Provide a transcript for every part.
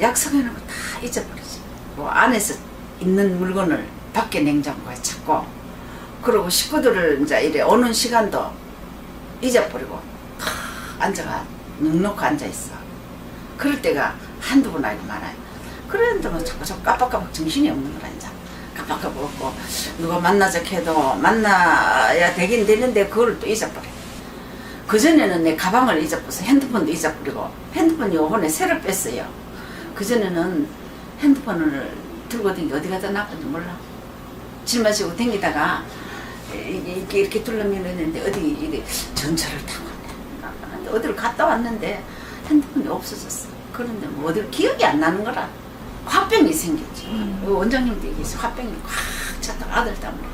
약속해놓은 거다 잊어버리지. 뭐 안에서 있는 물건을 밖에 냉장고에 찾고 그리고 식구들을 이제 이래 오는 시간도 잊어버리고 다 앉아가 눅놓고 앉아있어. 그럴 때가 한두 번 아니고 많아요. 그런데 뭐 자꾸 자꾸 깜빡깜빡 정신이 없는 거라 이제. 깜빡깜빡 없고 누가 만나자 해도 만나야 되긴 되는데 그걸 또 잊어버려. 그전에는 내 가방을 잊어버려서 핸드폰도 잊어버리고 핸드폰 요번에 새로 뺐어요. 그전에는 핸드폰을 들고 댕기 어디 가다 나쁜지 몰라. 질 마시고 댕기다가 이렇게 이렇게 둘러밀었는데 어디 이게 전철을 타고 왔네. 어디를 갔다 왔는데 핸드폰이 없어졌어. 그런데 뭐 어디를 기억이 안 나는 거라. 화병이 생겼지. 그 원장님도 얘기했어. 화병이 꽉 찼다. 아들 때문에.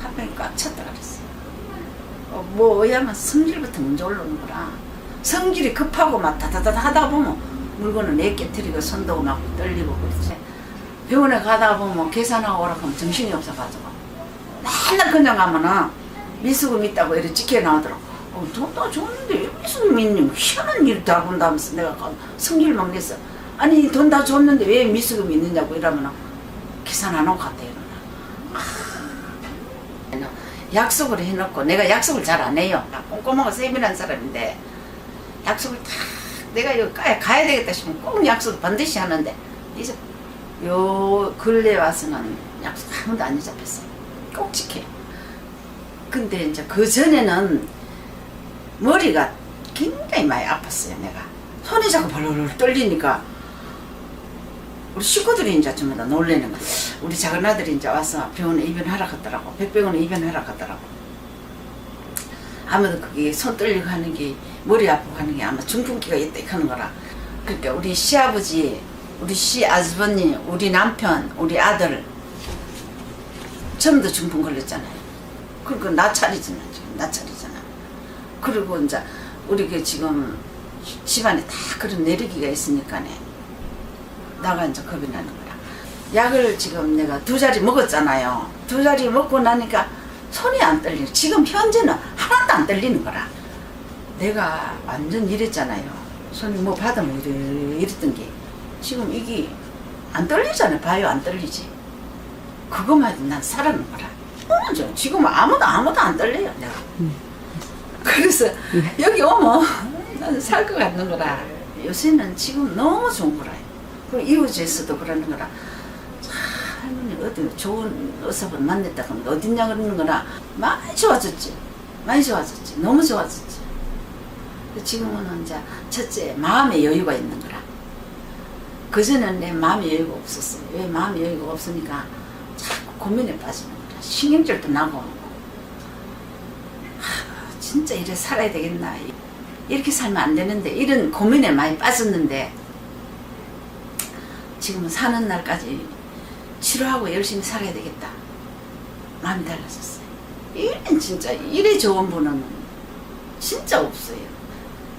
화병이 꽉 찼다 그랬어. 어, 뭐 왜냐면 성질부터 먼저 올라오는 거라. 성질이 급하고 막 다다다다 하다 보면 물건을 내깨뜨리고 손도 막 떨리고 그렇지. 병원에 가다 보면 계산하고 오라 하면 정신이 없어가지고 맨날 그냥 가면은 미수금 있다고 이렇게 찍혀 나오더라고. 어, 돈다 줬는데 왜 미수금 있니? 희한한 일 다 본다면서 내가 가- 성질 막 냈어. 아니 돈 다 줬는데 왜 미수금이 있느냐고 이러면은 계산 안 하고 갔다 이러나. 아, 약속을 해놓고 내가 약속을 잘 안 해요. 나 꼼꼼하고 세밀한 사람인데 약속을 다 내가 이거 가야, 가야 되겠다 싶으면 꼭 약속 반드시 하는데 이제 요 근래 와서는 약속 한 번도 안 잊어봤어. 꼭 지켜. 근데 이제 그 전에는 머리가 굉장히 많이 아팠어요. 내가 손이 자꾸 벌벌 떨리니까 우리 식구들이 이제 전부 다 놀래는 거야. 우리 작은 아들이 이제 와서 병원에 입원하라 갔더라고. 백병원에 입원하라 갔더라고. 아무도 그게 손 떨리고 하는 게 머리 아프고 하는 게 아마 중풍기가 있다 하는 거라. 그러니까 우리 시아버지, 우리 시아주버님, 우리 남편, 우리 아들 전부 다 중풍 걸렸잖아요. 그러니까 나 차리잖아 지금 나 차리잖아. 그리고 이제 우리 그 지금 집안에 다 그런 내리기가 있으니까네. 나가 이제 겁이 나는 거야. 약을 지금 내가 두 자리 먹었잖아요. 두 자리 먹고 나니까 손이 안 떨려. 지금 현재는 하나도 안 떨리는 거라. 내가 완전 이랬잖아요. 손이 뭐 받으면 이랬던 게 지금 이게 안 떨리잖아요. 봐요, 안 떨리지. 해도 난 살아는 거라. 어, 저 지금 아무도 아무도 안 떨려요. 내가. 그래서 여기 오면 나는 살 것 같는 거라. 요새는 지금 너무 좋은 거라. 그리고 이웃에서도 그러는 거라. 참, 할머니 어디 좋은 의사분 만났다 그러면 어딨냐 그러는 거라. 많이 좋아졌지. 많이 좋아졌지. 너무 좋아졌지. 근데 지금은 이제 첫째 마음의 여유가 있는 거라. 그전에는 내 마음의 여유가 없었어. 왜 마음의 여유가 없으니까 자꾸 고민에 빠지는 거라. 신경질도 나고. 하, 진짜 이래 살아야 되겠나. 이렇게 살면 안 되는데 이런 고민에 많이 빠졌는데 지금은 사는 날까지 치료하고 열심히 살아야 되겠다. 마음이 달라졌어요. 이런 진짜 이래 좋은 분은 진짜 없어요.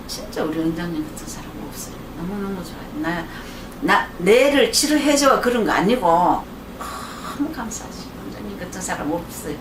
진짜 우리 원장님 같은 사람 없어요. 너무너무 좋아요. 나, 나, 뇌를 치료해줘 그런 거 아니고 너무 감사하지. 원장님 같은 사람 없어요.